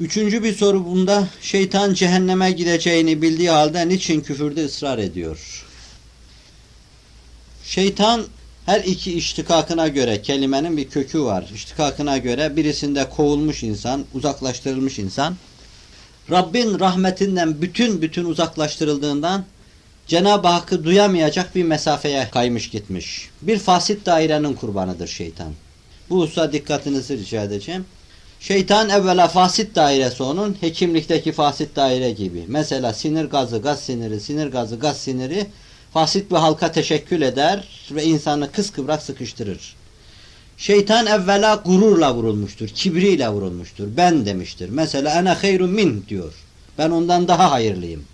Üçüncü bir soru bunda şeytan cehenneme gideceğini bildiği halde niçin küfürde ısrar ediyor? Şeytan her iki iştikakına göre kelimenin bir kökü var. İştikakına göre birisinde kovulmuş insan, uzaklaştırılmış insan. Rabbin rahmetinden bütün bütün uzaklaştırıldığından Cenab-ı Hakk'ı duyamayacak bir mesafeye kaymış gitmiş. Bir fasit dairenin kurbanıdır şeytan. Bu hususa dikkatinizi rica edeceğim. Şeytan evvela fasit dairesi onun hekimlikteki fasit daire gibi. Mesela sinir gazı, gaz siniri, sinir gazı, gaz siniri fasit bir halka teşekkül eder ve insanı kıskıvrak sıkıştırır. Şeytan evvela gururla vurulmuştur, kibriyle vurulmuştur. Ben demiştir. Mesela ene hayrun min diyor. Ben ondan daha hayırlıyım.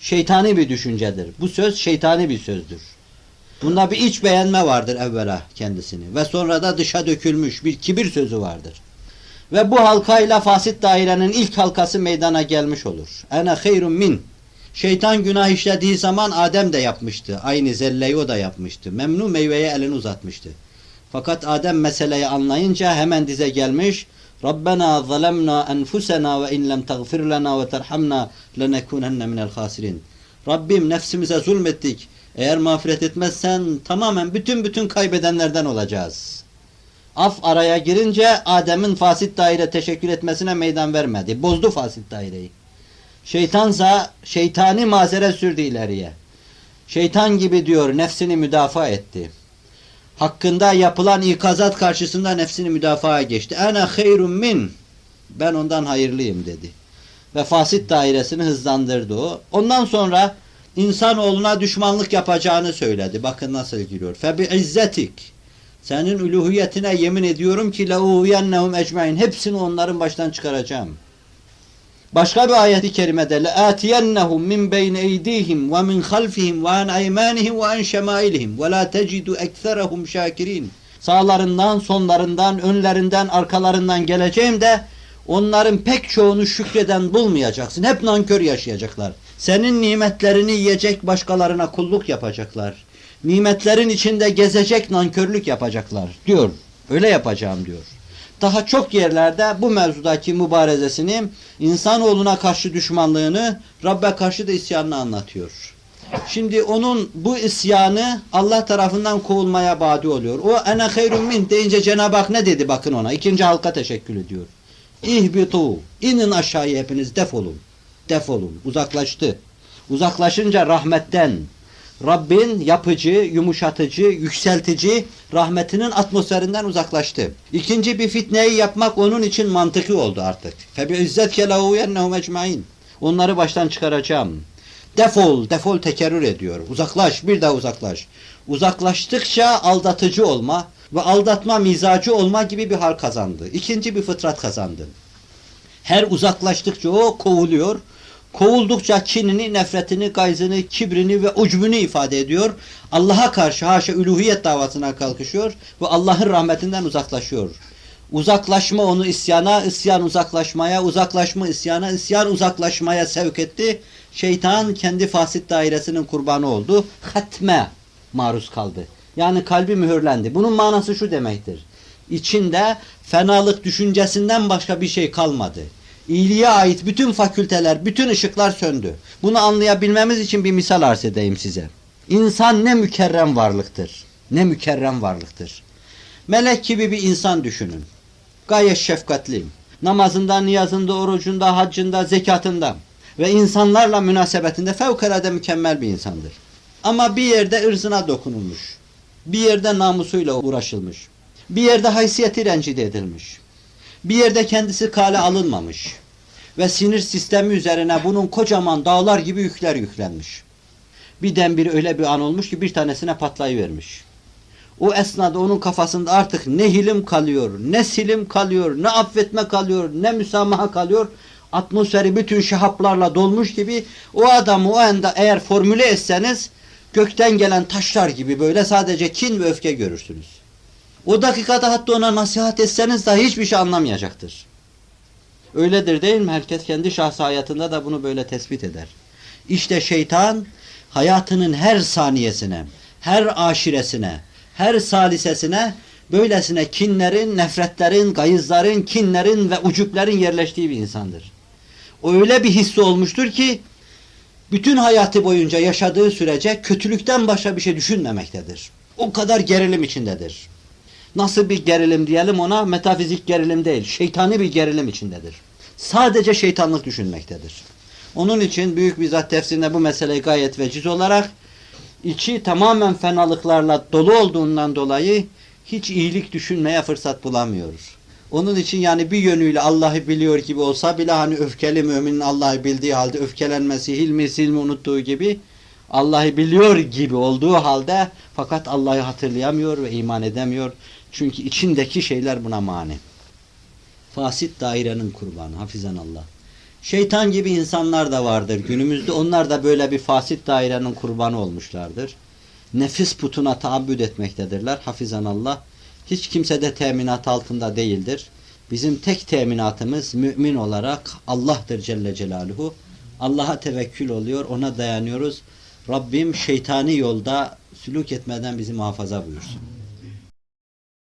Şeytani bir düşüncedir. Bu söz şeytani bir sözdür. Bunda bir iç beğenme vardır evvela kendisini ve sonra da dışa dökülmüş bir kibir sözü vardır. Ve bu halkayla fasit dairenin ilk halkası meydana gelmiş olur. Ene hayrun min. Şeytan günah işlediği zaman Adem de yapmıştı. Aynı zelleyi o da yapmıştı. Memnu meyveye elini uzatmıştı. Fakat Adem meseleyi anlayınca hemen dize gelmiş. Rabbena zalemna enfusena ve in lem tagfir lana ve terhamna lenekunenne minel hasirin. Rabbim nefsimize zulmettik. Eğer mağfiret etmezsen tamamen bütün bütün kaybedenlerden olacağız. Af araya girince Adem'in fasit daire teşekkür etmesine meydan vermedi. Bozdu fasit daireyi. Şeytansa şeytani mazeret sürdü ileriye. Şeytan gibi diyor nefsini müdafaa etti. Hakkında yapılan ikazat karşısında nefsini müdafaa geçti. Ene hayrun min. Ben ondan hayırlıyım dedi. Ve fasit dairesini hızlandırdı o. Ondan sonra insanoğluna düşmanlık yapacağını söyledi. Bakın nasıl giriyor. Fe izzetik. Senin üluhiyetine yemin ediyorum ki le'uviyennehum ecmain. Hepsini onların baştan çıkaracağım. Başka bir ayeti kerimede le'atiyennehum min beyne eydihim ve min halfihim ve an aymanihim ve an şemailihim ve la tecidu ekserehum şakirin. Sağlarından, sonlarından, önlerinden, arkalarından geleceğim de onların pek çoğunu şükreden bulmayacaksın. Hep nankör yaşayacaklar. Senin nimetlerini yiyecek başkalarına kulluk yapacaklar. Nimetlerin içinde gezecek nankörlük yapacaklar diyor. Öyle yapacağım diyor daha çok yerlerde bu mevzudaki mübarezesini, insanoğluna karşı düşmanlığını, Rabbe karşı da isyanını anlatıyor. Şimdi onun bu isyanı Allah tarafından kovulmaya badi oluyor. O ene hayrun min deyince Cenab-ı Hak ne dedi bakın ona. İkinci halka teşekkür ediyor. İhbitu. inin aşağıya hepiniz defolun. Defolun. Uzaklaştı. Uzaklaşınca rahmetten, Rabbin yapıcı, yumuşatıcı, yükseltici rahmetinin atmosferinden uzaklaştı. İkinci bir fitneyi yapmak onun için mantıklı oldu artık. İzzetke lehuvennehum ecmain. Onları baştan çıkaracağım. Defol, defol tekerrür ediyor. Uzaklaş, bir daha uzaklaş. Uzaklaştıkça aldatıcı olma ve aldatma mizacı olma gibi bir hal kazandı. İkinci bir fıtrat kazandı. Her uzaklaştıkça o kovuluyor. Kovuldukça kinini, nefretini, gayzını, kibrini ve ucbünü ifade ediyor. Allah'a karşı haşa üluhiyet davasına kalkışıyor ve Allah'ın rahmetinden uzaklaşıyor. Uzaklaşma onu isyana, isyan uzaklaşmaya, uzaklaşma isyana, isyan uzaklaşmaya sevk etti. Şeytan kendi fasit dairesinin kurbanı oldu. Hatme maruz kaldı. Yani kalbi mühürlendi. Bunun manası şu demektir. İçinde fenalık düşüncesinden başka bir şey kalmadı. İyiliğe ait bütün fakülteler, bütün ışıklar söndü. Bunu anlayabilmemiz için bir misal arz edeyim size. İnsan ne mükerrem varlıktır. Ne mükerrem varlıktır. Melek gibi bir insan düşünün. Gayet şefkatli. Namazında, niyazında, orucunda, haccında, zekatında ve insanlarla münasebetinde fevkalade mükemmel bir insandır. Ama bir yerde ırzına dokunulmuş. Bir yerde namusuyla uğraşılmış. Bir yerde haysiyeti rencide edilmiş. Bir yerde kendisi kale alınmamış. Ve sinir sistemi üzerine bunun kocaman dağlar gibi yükler yüklenmiş. Birden bir öyle bir an olmuş ki bir tanesine patlayıvermiş. O esnada onun kafasında artık ne hilim kalıyor, ne silim kalıyor, ne affetme kalıyor, ne müsamaha kalıyor. Atmosferi bütün şahaplarla dolmuş gibi o adamı o anda eğer formüle etseniz gökten gelen taşlar gibi böyle sadece kin ve öfke görürsünüz. O dakikada hatta ona nasihat etseniz dahi hiçbir şey anlamayacaktır. Öyledir değil mi? Herkes kendi şahsi hayatında da bunu böyle tespit eder. İşte şeytan hayatının her saniyesine, her aşiresine, her salisesine böylesine kinlerin, nefretlerin, gayızların, kinlerin ve ucuplerin yerleştiği bir insandır. O öyle bir hissi olmuştur ki bütün hayatı boyunca yaşadığı sürece kötülükten başka bir şey düşünmemektedir. O kadar gerilim içindedir. Nasıl bir gerilim diyelim ona? Metafizik gerilim değil, şeytani bir gerilim içindedir. Sadece şeytanlık düşünmektedir. Onun için büyük bir zat tefsirinde bu meseleyi gayet veciz olarak içi tamamen fenalıklarla dolu olduğundan dolayı hiç iyilik düşünmeye fırsat bulamıyoruz. Onun için yani bir yönüyle Allah'ı biliyor gibi olsa bile hani öfkeli müminin Allah'ı bildiği halde öfkelenmesi, hilmi silmi unuttuğu gibi Allah'ı biliyor gibi olduğu halde fakat Allah'ı hatırlayamıyor ve iman edemiyor. Çünkü içindeki şeyler buna mani. Fasit dairenin kurbanı hafizan Allah. Şeytan gibi insanlar da vardır günümüzde. Onlar da böyle bir fasit dairenin kurbanı olmuşlardır. Nefis putuna taabbüd etmektedirler. Hafizan Allah. Hiç kimse de teminat altında değildir. Bizim tek teminatımız mümin olarak Allah'tır Celle Celaluhu. Allah'a tevekkül oluyor, ona dayanıyoruz. Rabbim şeytani yolda sülük etmeden bizi muhafaza buyursun.